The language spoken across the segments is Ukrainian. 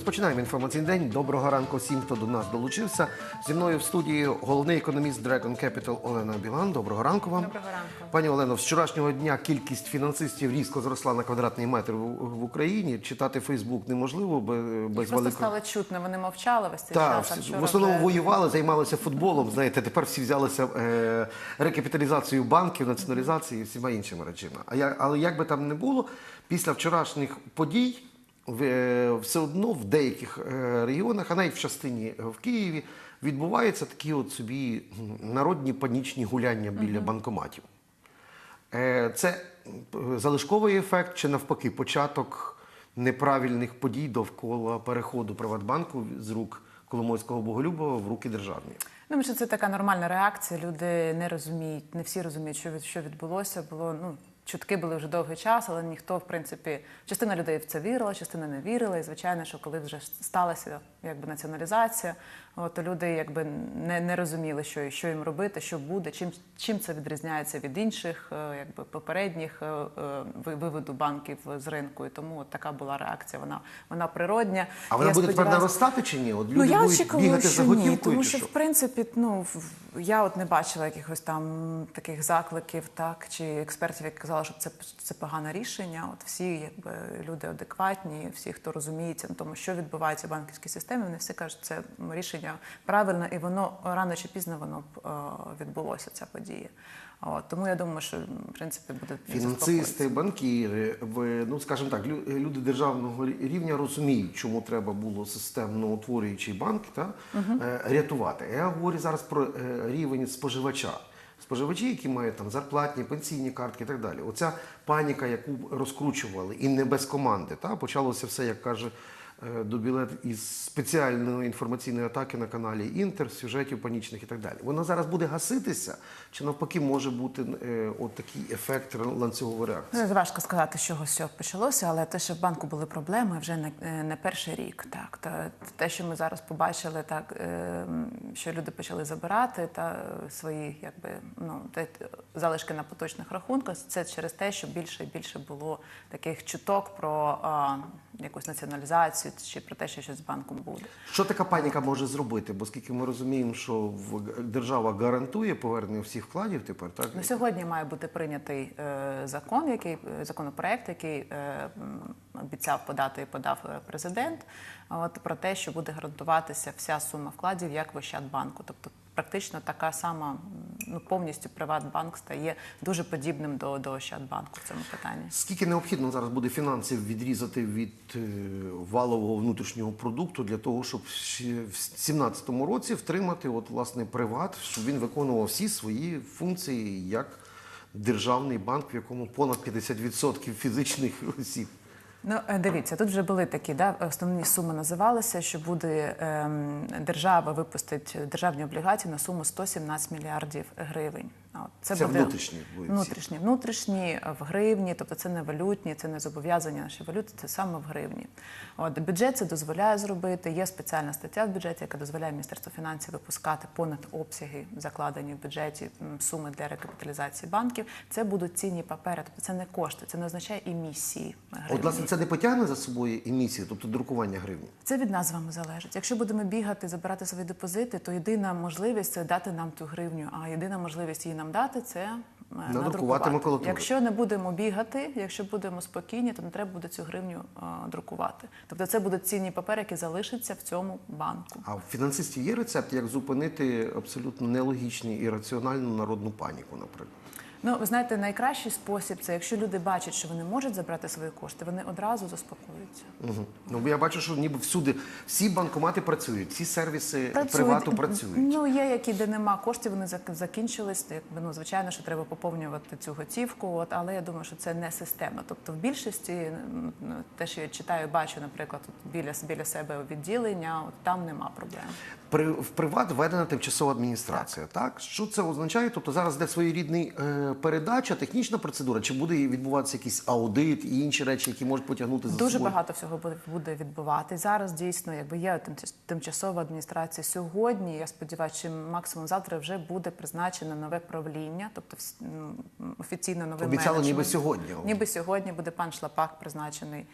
Розпочинаємо інформаційний день. Доброго ранку всім, хто до нас долучився. Зі мною в студії головний економіст Dragon Capital Олена Білан. Доброго ранку вам. Доброго ранку. Пані Олено, з вчорашнього дня кількість фінансистів різко зросла на квадратний метр в, Україні. Читати Фейсбук неможливо без, без Просто великого. стало чутно, вони мовчали весь цей Так, час. вчора в основному вже- воювали, займалися футболом. Знаєте, тепер всі взялися е, рекапіталізацією банків, націоналізацією і всіма іншими речами. А я, але як би там не було, після вчорашніх подій все одно в деяких е, регіонах, а навіть в частині е, в Києві, відбуваються такі от собі народні панічні гуляння біля банкоматів. Е, Це залишковий ефект чи навпаки початок неправильних подій довкола переходу Приватбанку з рук Коломойського Боголюбова в руки державні. Ну, що це така нормальна реакція. Люди не розуміють, не всі розуміють, що що відбулося. Було ну чутки були вже довгий час, але ніхто, в принципі, частина людей в це вірила, частина не вірила. І звичайно, що коли вже сталася якби націоналізація, от люди якби не, не розуміли, що, що їм робити, що буде, чим чим це відрізняється від інших, е, якби попередніх е, е, ви- виводу банків з ринку. І тому от така була реакція. Вона вона природня. А вона Я буде тепер наростати чи ні? От люди Ну я будуть очікувала, бігати за що ні, тому що що? в принципі, ну я от не бачила якихось там таких закликів, так чи експертів, які казали, що це це погане рішення. От всі, якби люди адекватні, всі, хто розуміється на тому, що відбувається в банківській системі, вони всі кажуть, це рішення правильне, і воно рано чи пізно воно б е, відбулося. Ця подія. От, тому я думаю, що в принципі буде Фінансисти, банкіри, ви, ну скажімо так, люди державного рівня розуміють, чому треба було системно утворюючий банк та, е, рятувати. Я говорю зараз про е, рівень споживача. Споживачі, які мають там зарплатні, пенсійні картки і так далі. Оця паніка, яку розкручували, і не без команди. Та? Почалося все, як каже е, Дубілет, із спеціальної інформаційної атаки на каналі Інтер, сюжетів панічних і так далі. Воно зараз буде гаситися, чи навпаки може бути е, от такий ефект ланцюгової реакції? Ну, Важко сказати, з чого все почалося, але те, що в банку були проблеми вже не, е, не перший рік. Так, та те, що ми зараз побачили, так е, що люди почали забирати та е, свої, якби ну те, залишки на поточних рахунках, це через те, що більше і більше було таких чуток про а, якусь націоналізацію чи про те, що щось з банком буде. Що така паніка може зробити? Бо скільки ми розуміємо, що держава гарантує повернення всіх вкладів тепер, так? Ну, сьогодні має бути прийнятий е, закон, який законопроект, який е, обіцяв подати і подав е, президент. От про те, що буде гарантуватися вся сума вкладів як в Ощадбанку. Тобто, практично така сама ну повністю Приватбанк стає дуже подібним до, до Ощадбанку в цьому питанні. Скільки необхідно зараз буде фінансів відрізати від е, валового внутрішнього продукту для того, щоб ще в 2017 році втримати от, власне, приват, щоб він виконував всі свої функції як державний банк, в якому понад 50% фізичних осіб. Ну, е, дивіться, тут вже були такі, да, основні суми називалися, що буде ем, держава випустить державні облігації на суму 117 мільярдів гривень. От, Це внутрішні будуть внутрішні, внутрішні е, в гривні, тобто це не валютні, це не зобов'язання наші валюти, це саме в гривні. От бюджет це дозволяє зробити. Є спеціальна стаття в бюджеті, яка дозволяє Міністерству фінансів випускати понад обсяги, закладені в бюджеті суми для рекапіталізації банків. Це будуть цінні папери, тобто це не кошти, це не означає емісії. От, власне, це не потягне за собою емісію, тобто друкування гривні. Це від нас з вами залежить. Якщо будемо бігати, забирати свої депозити, то єдина можливість це дати нам ту гривню. А єдина можливість її нам дати це надрукувати. надрукувати. макулатуру. Якщо не будемо бігати, якщо будемо спокійні, то не треба буде цю гривню а, друкувати. Тобто це будуть цінні папери, які залишаться в цьому банку. А в фінансистів є рецепт, як зупинити абсолютно нелогічну і раціональну народну паніку, наприклад. Ну, ви знаєте, найкращий спосіб це якщо люди бачать, що вони можуть забрати свої кошти, вони одразу заспокоюються. Угу. Ну, я бачу, що ніби всюди всі банкомати працюють, всі сервіси привату працюють. Ну є які, де нема коштів, вони зак- закінчились. Якби ну звичайно, що треба поповнювати цю готівку. От але я думаю, що це не системно. Тобто, в більшості те, що я читаю, бачу, наприклад, біля біля себе відділення, от там нема проблем. При в приват введена тимчасова адміністрація. Так. що це означає? Тобто зараз де своєрідний е, передача, технічна процедура, чи буде відбуватися якийсь аудит і інші речі, які можуть потягнути за Дуже собою? багато всього буде, відбувати. Зараз дійсно, якби є тимчас- тимчасова адміністрація сьогодні. Я сподіваюся, що максимум завтра вже буде призначено нове правління, тобто офіційно нове Обіцяли ніби сьогодні. Ніби сьогодні буде пан Шлапак призначений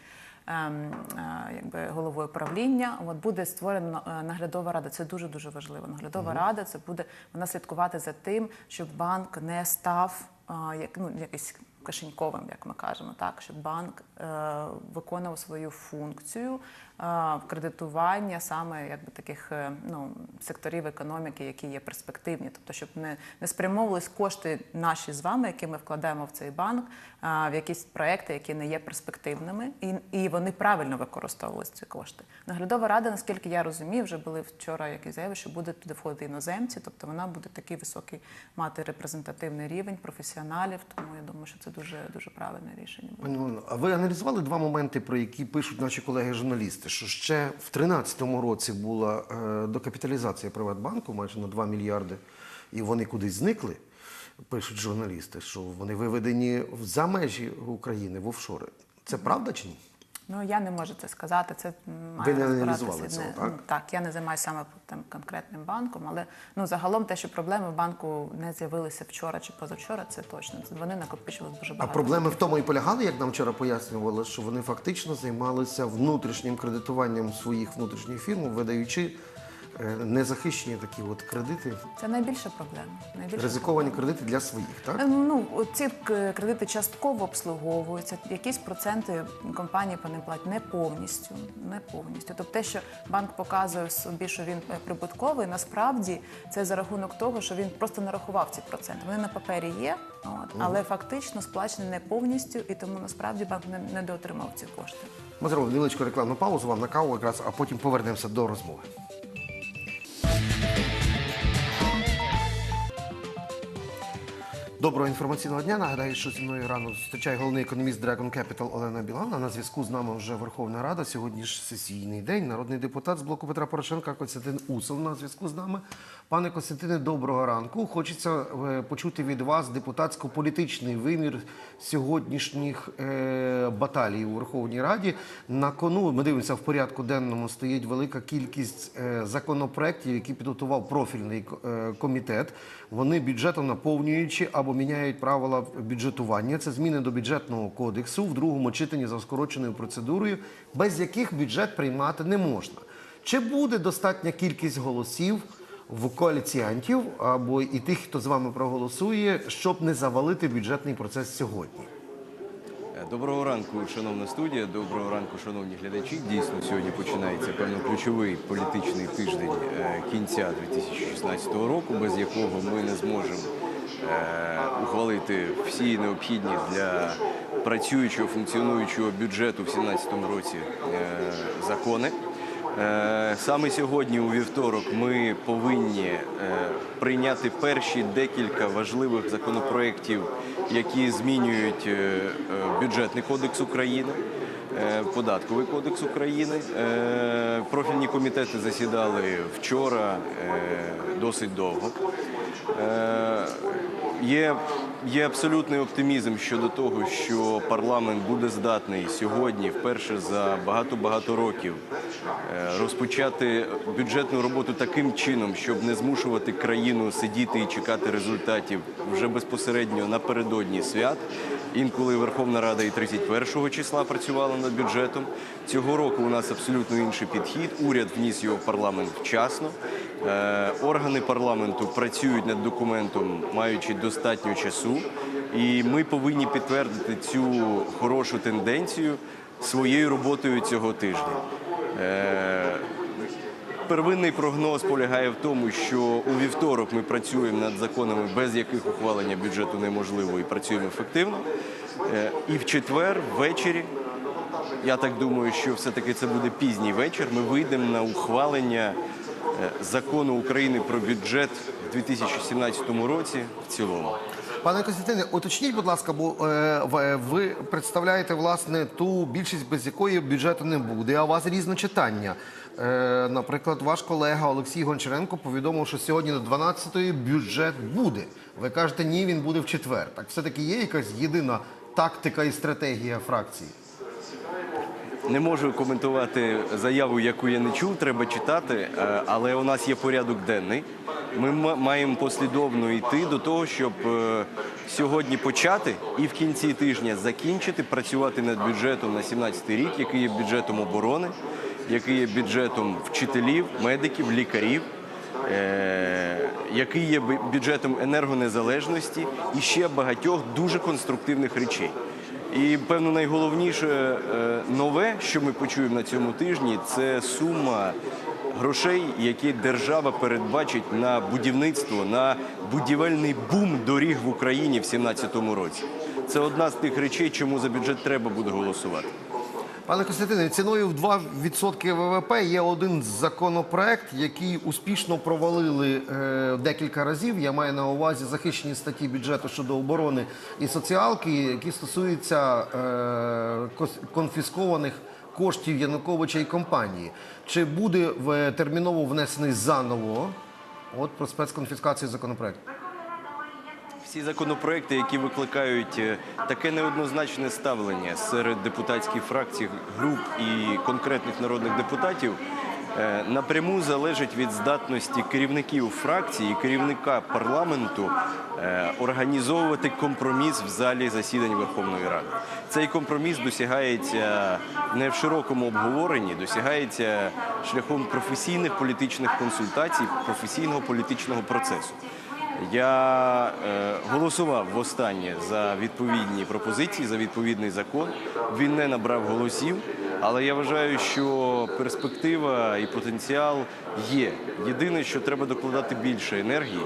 якби головою правління. От буде створена е, наглядова рада. Це дуже дуже важливо. Наглядова рада це буде вона слідкувати за тим, щоб банк не став як ну якийсь кишеньковим, як ми кажемо, так щоб банк е, виконував свою функцію е, кредитування саме якби таких е, ну секторів економіки, які є перспективні, тобто щоб не, не спрямовувались кошти наші з вами, які ми вкладаємо в цей банк, в якісь проекти, які не є перспективними, і, і вони правильно використовувалися ці кошти. Наглядова рада, наскільки я розумію, вже були вчора якісь заяви, що буде туди входити іноземці, тобто вона буде такий високий мати репрезентативний рівень професіоналів. Тому я думаю, що це дуже дуже правильне рішення. Пані а ви аналізували два моменти, про які пишуть наші колеги-журналісти? Що ще в 2013 році була е, докапіталізація Приватбанку майже на 2 мільярди, і вони кудись зникли. Пишуть журналісти, що вони виведені за межі України в офшори. Це правда чи ні? Ну я не можу це сказати. Це Ви має не аналізували цього, не- так? ну, так, я не займаюся саме там конкретним банком, але ну загалом те, що проблеми в банку не з'явилися вчора чи позавчора, це точно. Вони накопичували дуже А багато. проблеми в тому і полягали, як нам вчора пояснювали, що вони фактично займалися внутрішнім кредитуванням своїх внутрішніх фірм, видаючи незахищені такі от кредити, Це найбільша проблема. Найбільша ризиковані кредити для своїх, так? Е, Ну, ці кредити частково обслуговуються, якісь проценти компанії по ним платять не повністю. Не повністю. Тобто те, що банк показує собі, що він е, прибутковий, насправді це за рахунок того, що він просто нарахував ці проценти. Вони на папері є, от, але фактично сплачені не повністю, і тому насправді банк не, не доотримав ці кошти. Ми зробимо невеличку рекламну паузу вам на каву якраз, а потім повернемося до розмови. Доброго інформаційного дня. Нагадаю, що зі мною рано зустрічає головний економіст Dragon Capital Олена Білана. На зв'язку з нами вже Верховна Рада. Сьогодні ж сесійний день. Народний депутат з блоку Петра Порошенка Костянтин Усов на зв'язку з нами. Пане Костянтине, доброго ранку. Хочеться е, почути від вас депутатсько-політичний вимір сьогоднішніх е, баталій у Верховній Раді. На кону ми дивимося в порядку денному стоїть велика кількість е, законопроєктів, які підготував профільний комітет. Вони бюджетом наповнюючи або міняють правила бюджетування. Це зміни до бюджетного кодексу в другому читанні за скороченою процедурою, без яких бюджет приймати не можна. Чи буде достатня кількість голосів в коаліціантів або і тих, хто з вами проголосує, щоб не завалити бюджетний процес сьогодні? Доброго ранку, шановна студія. Доброго ранку, шановні глядачі. Дійсно, сьогодні починається певно ключовий політичний тиждень е, кінця 2016 року, без якого ми не зможемо е, ухвалити всі необхідні для працюючого функціонуючого бюджету в 2017 році е, закони. Е, Саме сьогодні, у вівторок, ми повинні е, прийняти перші декілька важливих законопроєктів, які змінюють е, бюджетний кодекс України, податковий кодекс України. Профільні комітети засідали вчора досить довго. Є, є абсолютний оптимізм щодо того, що парламент буде здатний сьогодні, вперше за багато-багато років, е, розпочати бюджетну роботу таким чином, щоб не змушувати країну сидіти і чекати результатів вже безпосередньо напередодні свят. Інколи Верховна Рада і 31 числа працювала над бюджетом. Цього року у нас абсолютно інший підхід. Уряд вніс його в парламент вчасно. Е, Органи парламенту працюють над документом, маючи достатньо часу, і ми повинні підтвердити цю хорошу тенденцію своєю роботою цього тижня. Е, Первинний прогноз полягає в тому, що у вівторок ми працюємо над законами, без яких ухвалення бюджету неможливо, і працюємо ефективно. Е, І в четвер ввечері я так думаю, що все-таки це буде пізній вечір. Ми вийдемо на ухвалення е, закону України про бюджет в 2017 році в цілому. Пане Костянтине, уточніть, будь ласка, бо е, ви представляєте власне ту більшість, без якої бюджету не буде. А у вас різночитання. Е, наприклад, ваш колега Олексій Гончаренко повідомив, що сьогодні до 12-ї бюджет буде. Ви кажете, ні, він буде в четвер. Так все-таки є якась єдина тактика і стратегія фракції? Не можу коментувати заяву, яку я не чув, треба читати, е, але у нас є порядок денний. Ми маємо послідовно йти до того, щоб е, сьогодні почати і в кінці тижня закінчити працювати над бюджетом на 17 рік, який є бюджетом оборони, який є бюджетом вчителів, медиків, лікарів. е, Який є бюджетом енергонезалежності і ще багатьох дуже конструктивних речей. І певно найголовніше е, нове, що ми почуємо на цьому тижні, це сума грошей, які держава передбачить на будівництво, на будівельний бум доріг в Україні в 2017 році. Це одна з тих речей, чому за бюджет треба буде голосувати. Пане Костянтине, ціною в 2% ВВП є один законопроект, який успішно провалили е, декілька разів. Я маю на увазі захищені статті бюджету щодо оборони і соціалки, які стосуються е, конфіскованих коштів Януковича і компанії. Чи буде в- терміново внесений заново от про спецконфіскацію законопроект? Всі законопроекти, які викликають е, таке неоднозначне ставлення серед депутатських фракцій, груп і конкретних народних депутатів, е, напряму залежить від здатності керівників фракції керівника парламенту е, організовувати компроміс в залі засідань Верховної Ради. Цей компроміс досягається не в широкому обговоренні, досягається шляхом професійних політичних консультацій, професійного політичного процесу. Я е, голосував востаннє за відповідні пропозиції, за відповідний закон. Він не набрав голосів, але я вважаю, що перспектива і потенціал є. Єдине, що треба докладати більше енергії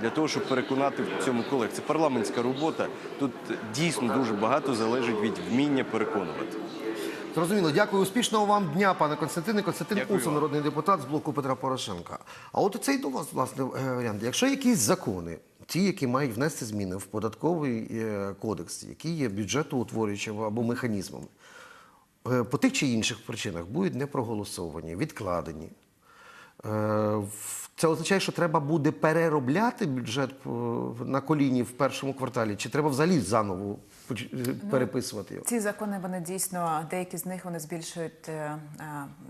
для того, щоб переконати в цьому колег. Це парламентська робота. Тут дійсно дуже багато залежить від вміння переконувати. Зрозуміло, дякую. Успішного вам дня, пане Константине. Константин Дякую Усов, вам. народний депутат з блоку Петра Порошенка. А от цей до вас власне е, варіант. Якщо якісь закони, ті, які мають внести зміни в податковий е, кодекс, які є бюджетоутворюючим або механізмом, е, по тих чи інших причинах будуть не проголосовані, відкладені. Це означає, що треба буде переробляти бюджет на коліні в першому кварталі, чи треба взагалі заново переписувати його? Ці закони вони дійсно деякі з них вони збільшують е, е,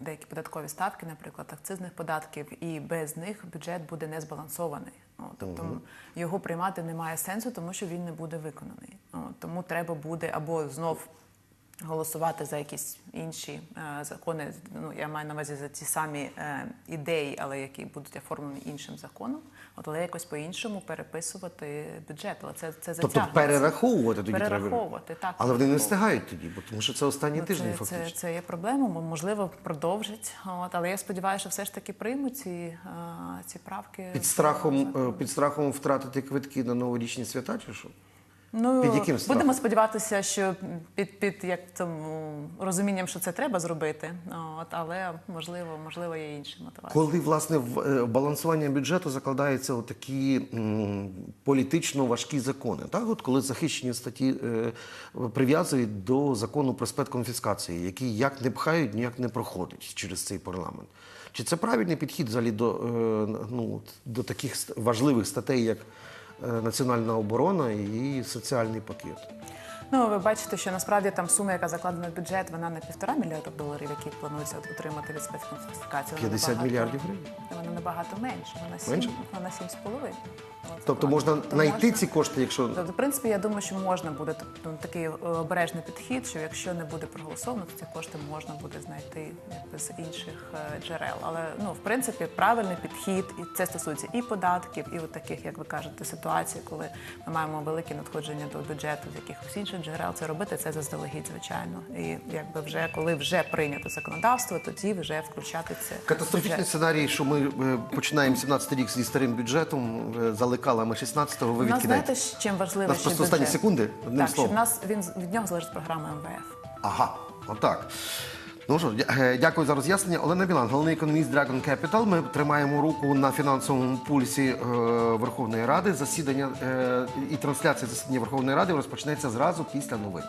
деякі податкові ставки, наприклад, акцизних податків, і без них бюджет буде не збалансований. О, Тобто його приймати немає сенсу, тому що він не буде виконаний. О, Тому треба буде або знов голосувати за якісь інші е, закони. Ну я маю на увазі за ті самі е, ідеї, але які будуть оформлені іншим законом. От але якось по-іншому переписувати бюджет. Але це це Тобто перераховувати тоді треба. так Але вони не встигають тоді, бо тому що це останні Ну, тижні це, фактично. це, це є проблема, мо- можливо, продовжить. От, але я сподіваюся, що все ж таки приймуть ці, е, ці правки. Під страхом, е, під страхом втратити квитки на новорічні свята, чи що? Ну, під яким страхом? будемо сподіватися, що під, під як тому розумінням, що це треба зробити. От, але можливо, можливо, є інші мотивації. Коли власне в е, балансування бюджету закладаються такі політично важкі закони, так от коли захищені статті е, прив'язують до закону про спецконфіскації, які як не пхають, ніяк не проходить через цей парламент. Чи це правильний підхід взагалі до, е, ну, до таких важливих статей, як національна оборона і соціальний пакет? Ну, ви бачите, що насправді там сума, яка закладена в бюджет, вона не півтора мільярда доларів, які планується отримати від спецконфіскації. Вона 50 набагато- мільярдів гривень? Вона набагато менше. Вона сім, Менше? вона сім з половиною. Тобто можна знайти ці кошти, якщо Тобто, в принципі, я думаю, що можна буде тобто, такий е, обережний підхід, що якщо не буде проголосовано, то ці кошти можна буде знайти з інших е, джерел. Але ну, в принципі, правильний підхід, і це стосується і податків, і от таких, як ви кажете, ситуацій, коли ми маємо великі надходження до бюджету з якихось інших джерел. Це робити це заздалегідь, звичайно. І якби вже коли вже прийнято законодавство, тоді вже включати це. Катастрофічний бюджет. сценарій, що ми е, починаємо 17 рік зі старим бюджетом, за лекалами 16-го, ви відкидаєте. знаєте, чим важливо ще просто останні секунди, одним так, що в нас він від нього залежить програма МВФ. Ага, отак. Ну що, е, дякую за роз'яснення. Олена Білан, головний економіст Dragon Capital. Ми тримаємо руку на фінансовому пульсі е, Верховної Ради. Засідання е, і трансляція засідання Верховної Ради розпочнеться зразу після новин.